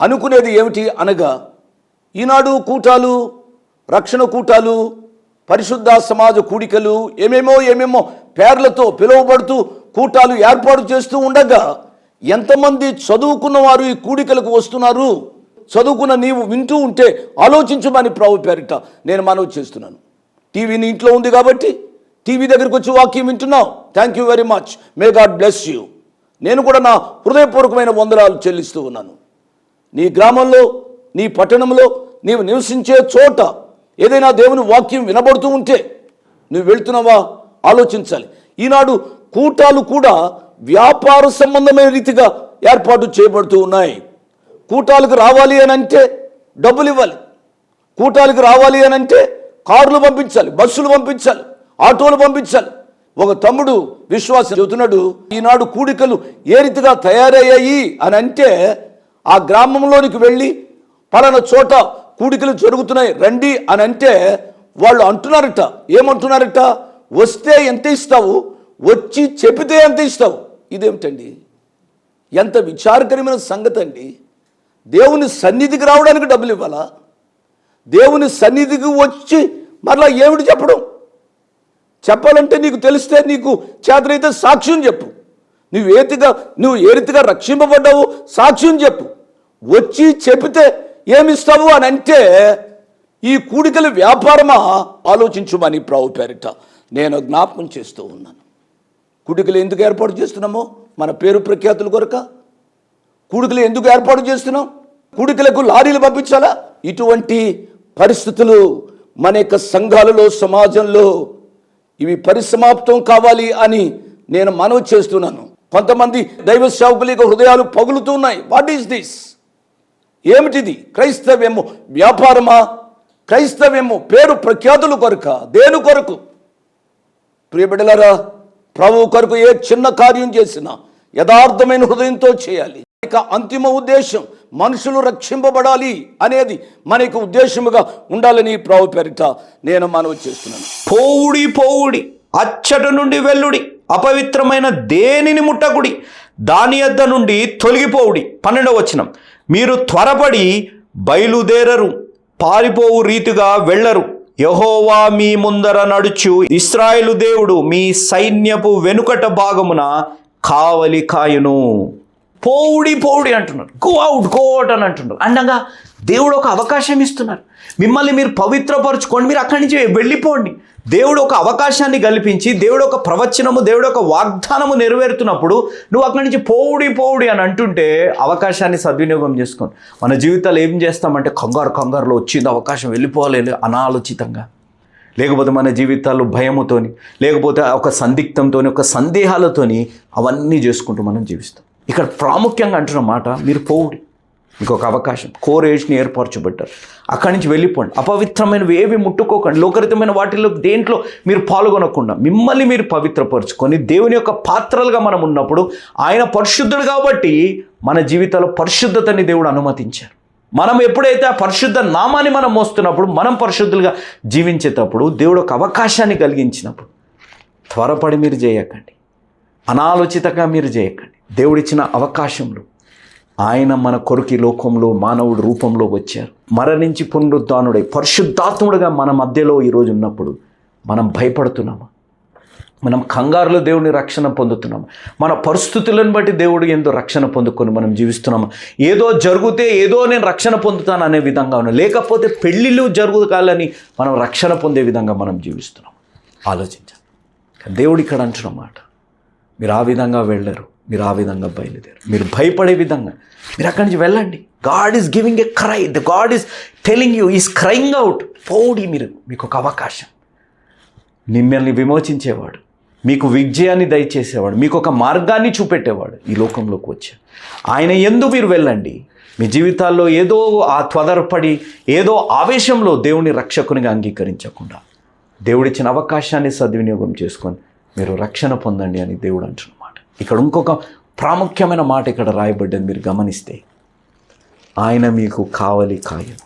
అనుకునేది ఏమిటి అనగా ఈనాడు కూటాలు రక్షణ కూటాలు పరిశుద్ధ సమాజ కూడికలు ఏమేమో ఏమేమో పేర్లతో పిలువబడుతూ కూటాలు ఏర్పాటు చేస్తూ ఉండగా ఎంతమంది చదువుకున్న వారు ఈ కూడికలకు వస్తున్నారు? చదువుకున్న నీవు వింటూ ఉంటే ఆలోచించమని ప్రభు పేరిట నేను మనవి చేస్తున్నాను. టీవీని ఇంట్లో ఉంది కాబట్టి టీవీ దగ్గరికి వచ్చి వాక్యం వింటున్నావు. Thank you very much may God bless you నేను కూడా నా హృదయపూర్వకమైన వందనాలు చెల్లిస్తూ ఉన్నాను. నీ గ్రామంలో నీ పట్టణంలో నీవు నివసించే చోట ఏదైనా దేవుని వాక్యం వినబడుతూ ఉంటే నువ్వు వెళ్తున్నావా? ఆలోచించాలి. ఈనాడు కూటాలు కూడా వ్యాపార సంబంధమైన రీతిగా ఏర్పాటు చేయబడుతూ ఉన్నాయి. కూటాలకు రావాలి అని అంటే డబ్బులు ఇవ్వాలి. కూటాలకు రావాలి అని అంటే కార్లు పంపించాలి బస్సులు పంపించాలి ఆటోలు పంపించాలి. ఒక తమ్ముడు విశ్వాసం చెబుతున్నాడు ఈనాడు కూడికలు ఏ రీతిగా తయారయ్యాయి? అని అంటే ఆ గ్రామంలోనికి వెళ్ళి పలానా చోట కూడికలు జరుగుతున్నాయి రండి అని అంటే వాళ్ళు అంటున్నారట. ఏమంటున్నారట? వస్తే ఎంత ఇస్తావు? వచ్చి చెబితే ఎంత ఇస్తావు? ఇదేమిటండి? ఎంత విచారకరమైన సంగతి అండి దేవుని సన్నిధికి రావడానికి డబ్బులు ఇవ్వాలా? దేవుని సన్నిధికి వచ్చి మరలా ఏమిటి చెప్పడం? చెప్పాలంటే నీకు తెలిస్తే నీకు చేతనైతే సాక్ష్యం చెప్పు. నువ్వు ఏతిగా నువ్వు ఏ రీతిగా రక్షింపబడ్డావు? సాక్ష్యం చెప్పు. వచ్చి చెబితే ఏమిస్తావు అని అంటే ఈ కూడికల వ్యాపారమా? ఆలోచించుమని ప్రభు పేరిట. నేను జ్ఞాపకం చేస్తూ ఉన్నాను. కూడికలు ఎందుకు ఏర్పాటు చేస్తున్నామో? మన పేరు ప్రఖ్యాతుల కొరక. కూడికలు ఎందుకు ఏర్పాటు చేస్తున్నాం? కూడికలకు లారీలు పంపించాలా? ఇటువంటి పరిస్థితులు మన యొక్క సంఘాలలో సమాజంలో ఇవి పరిసమాప్తం కావాలి అని నేను మనవి చేస్తున్నాను. కొంతమంది దైవ సేవకుల హృదయాలు పగులుతున్నాయి. వాట్ ఈస్ దిస్ ఏమిటిది? క్రైస్తవ్యము వ్యాపారమా? క్రైస్తవ్యము పేరు ప్రఖ్యాతుల కొరక. దేని కొరకు? ప్రియబిడలరా ప్రభు కొరకు ఏ చిన్న కార్యం చేసినా యథార్థమైన హృదయంతో చేయాలి. ఇక అంతిమ ఉద్దేశం మనుషులు రక్షింపబడాలి అనేది మనకు ఉద్దేశముగా ఉండాలని ప్రభు పేరిట నేను మనవి చేస్తున్నాను. పోవుడి పోవుడి అచ్చట నుండి వెల్లుడి అపవిత్రమైన దేనిని ముట్టకుడి? దాని యొద్ద నుండి తొలగిపోవుడి. పన్నెండవ వచనం. మీరు త్వరపడి బయలుదేరరు పారిపోవు రీతిగా వెళ్ళరు. యహోవా మీ ముందర నడుచు. ఇస్రాయేలు దేవుడు మీ సైన్యపు వెనుకట భాగమున కావలి కాయును. పోవుడి పోవుడి అంటున్నారు గో అవుట్ గో అవుట్ అని అంటున్నారు అండగా దేవుడు ఒక అవకాశం ఇస్తున్నారు. మిమ్మల్ని మీరు పవిత్రపరచుకోండి. మీరు అక్కడి నుంచి వెళ్ళిపోండి. దేవుడు ఒక అవకాశాన్ని కల్పించి దేవుడు ఒక ప్రవచనము దేవుడు ఒక వాగ్దానము నెరవేరుతున్నప్పుడు నువ్వు అక్కడి నుంచి పోవుడి పోవుడి అని అంటుంటే అవకాశాన్ని సద్వినియోగం చేసుకోండి. మన జీవితాలు ఏం చేస్తామంటే కంగారు కంగారులో వచ్చింది అవకాశం వెళ్ళిపోవాలి అనాలోచితంగా. లేకపోతే మన జీవితాల్లో భయముతోని లేకపోతే ఒక సందిగ్ధంతోని ఒక సందేహాలతోని అవన్నీ చేసుకుంటూ మనం జీవిస్తాం. ఇక్కడ ప్రాముఖ్యంగా అంటున్న మాట మీరు పోవుడి మీకు ఒక అవకాశం కోరేజ్ని ఏర్పరచబడ్డారు. అక్కడి నుంచి వెళ్ళిపోండి. అపవిత్రమైనవి ఏవి ముట్టుకోకండి. లోకరితమైన వాటిలో దేంట్లో మీరు పాల్గొనకుండా మిమ్మల్ని మీరు పవిత్రపరుచుకొని దేవుని యొక్క పాత్రలుగా మనం ఉన్నప్పుడు ఆయన పరిశుద్ధుడు కాబట్టి మన జీవితంలో పరిశుద్ధతని దేవుడు అనుమతించారు. మనం ఎప్పుడైతే ఆ పరిశుద్ధ నామాన్ని మనం మోస్తున్నప్పుడు మనం పరిశుద్ధులుగా జీవించేటప్పుడు దేవుడు ఒక అవకాశాన్ని కలిగించినప్పుడు త్వరపడి మీరు చేయకండి. అనాలోచితంగా మీరు చేయకండి దేవుడిచ్చిన అవకాశంలో. ఆయన మన కొరికి లోకంలో మానవుడు రూపంలో వచ్చారు. మరణించి పునరుద్ధానుడై పరిశుద్ధాత్ముడుగా మన మధ్యలో ఈరోజు ఉన్నప్పుడు మనం భయపడుతున్నామా? మనం కంగారులో దేవుని రక్షణ పొందుతున్నాము? మన పరిస్థితులను బట్టి దేవుడు ఎంతో రక్షణ పొందుకొని మనం జీవిస్తున్నాము? ఏదో జరిగితే ఏదో నేను రక్షణ పొందుతాను అనే విధంగా ఉన్నాం లేకపోతే పెళ్ళిళ్ళు జరుగుతాలని మనం రక్షణ పొందే విధంగా మనం జీవిస్తున్నాం ఆలోచించాలి. దేవుడు ఇక్కడ అంటున్నమాట మీరు ఆ విధంగా వెళ్ళరు మీరు ఆ విధంగా బయలుదేరు మీరు భయపడే విధంగా. మీరు అక్కడి నుంచి వెళ్ళండి. God is giving a cry the God is telling you is crying out పోడి మీరు. మీకు ఒక అవకాశం. మిమ్మల్ని విమోచించేవాడు మీకు విజయాన్ని దయచేసేవాడు మీకు ఒక మార్గాన్ని చూపెట్టేవాడు ఈ లోకంలోకి వచ్చాడు. ఆయన ఎందు మీరు వెళ్ళండి. మీ జీవితాల్లో ఏదో ఆ త్వదరపడి ఏదో ఆవేశంలో దేవుని రక్షకునిగా అంగీకరించకుండా దేవుడిచ్చిన అవకాశాన్ని సద్వినియోగం చేసుకొని మీరు రక్షణ పొందండి అని దేవుడు అంటున్నమాట. ఇక్కడ ఇంకొక ప్రాముఖ్యమైన మాట ఇక్కడ రాయబడ్డది మీరు గమనిస్తే ఆయన మీకు కావలి కాయను